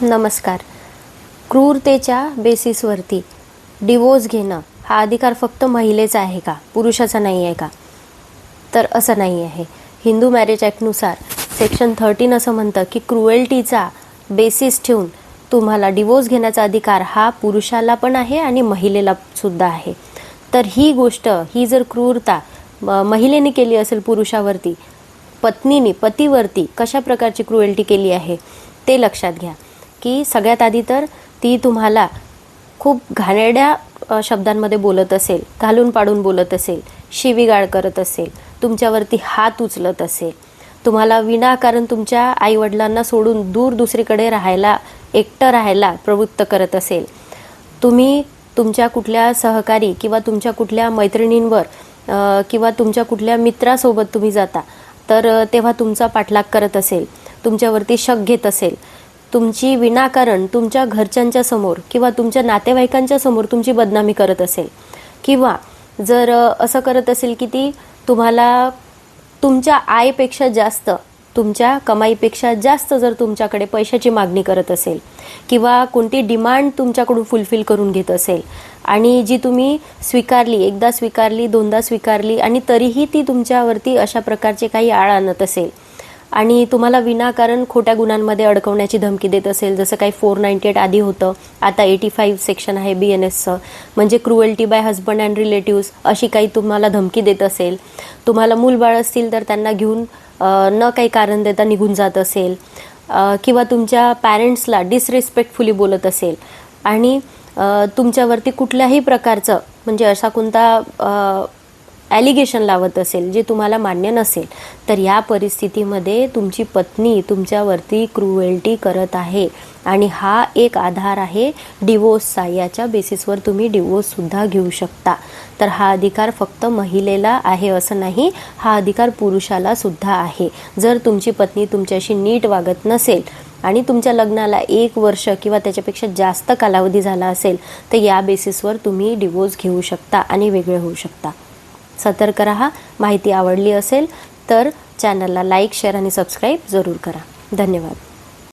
नमस्कार. क्रूरतेच्या बेसिसवरती डिवोर्स घेणं हा अधिकार फक्त महिलेचा आहे का? पुरुषाचा नाही आहे का? तर असं नाही आहे. हिंदू मॅरेज ॲक्टनुसार सेक्शन थर्टीन असं म्हणतं की क्रुएल्टीचा बेसिस ठेवून तुम्हाला डिवोर्स घेण्याचा अधिकार हा पुरुषाला पण आहे आणि महिलेला सुद्धा आहे. तर ही गोष्ट ही जर क्रूरता महिलेने केली असेल पुरुषावरती पत्नीने पतीवरती कशा प्रकारची क्रुएल्टी केली आहे ते लक्षात घ्या. की सगळ्यात आधी तर ती तुम्हाला खूप घाणेरड्या शब्दांमध्ये बोलत असेल घालून पाडून बोलत असेल शिवीगाळ करत असेल तुमच्यावरती हात उचलत असेल तुम्हाला विनाकारण तुमच्या आईवडिलांना सोडून दूर दुसरीकडे राहायला एकटं राहायला प्रवृत्त करत असेल तुम्ही तुमच्या कुठल्या सहकारी किंवा तुमच्या कुठल्या मैत्रिणींवर किंवा तुमच्या कुठल्या मित्रासोबत तुम्ही जाता तर तेव्हा तुमचा पाठलाग करत असेल तुमच्यावरती शक घेत असेल तुमची विनाकारण तुमच्या घरच्यांच्या समोर किंवा तुमच्या नातेवाईकांच्या समोर तुमची बदनामी करत असेल. किंवा जर असं करत असेल की ती तुम्हाला तुमच्या आयपेक्षा जास्त तुमच्या कमाईपेक्षा जास्त जर तुमच्याकडे पैशाची मागणी करत असेल किंवा कोणती डिमांड तुमच्याकडून फुलफिल करून घेत असेल आणि जी तुम्ही स्वीकारली एकदा स्वीकारली दोनदा स्वीकारली आणि तरीही ती तुमच्यावरती अशा प्रकारचे काही आळ आणत असेल आणि तुम्हाला विनाकारण खोट्या गुन्ह्यांमध्ये अडकवण्याची धमकी देत असेल जसं काही फोर नाईन्टी एट आधी होतं आता एटी फाईव्ह सेक्शन आहे बी एन एसचं म्हणजे cruelty by husband and relatives अशी काही तुम्हाला धमकी देत असेल. तुम्हाला मूलबाळ असतील तर त्यांना घेऊन न काही कारण देता निघून जात असेल किंवा तुमच्या पॅरेंट्सला डिसरेस्पेक्टफुली बोलत असेल. आणि तुमच्यावरती कुठल्याही प्रकारचं म्हणजे असा कोणता ॲलिगेशन लावत असेल जे तुम्हाला मान्य नसेल तर या परिस्थितीमध्ये तुमची पत्नी तुमच्यावरती क्रुएल्टी करत आहे. आणि हा एक आधार आहे डिवोर्सचा याच्या बेसिसवर तुम्ही डिवोर्ससुद्धा घेऊ शकता. तर हा अधिकार फक्त महिलेला आहे असं नाही हा अधिकार पुरुषाला सुद्धा आहे. जर तुमची पत्नी तुमच्याशी नीट वागत नसेल आणि तुमच्या लग्नाला एक वर्ष किंवा त्याच्यापेक्षा जास्त कालावधी झाला असेल तर या बेसिसवर तुम्ही डिवोर्स घेऊ शकता आणि वेगळे होऊ शकता. सतर्क रहा माहिती आवडली असेल तर चॅनलला लाईक शेअर आणि सबस्क्राईब जरूर करा. धन्यवाद.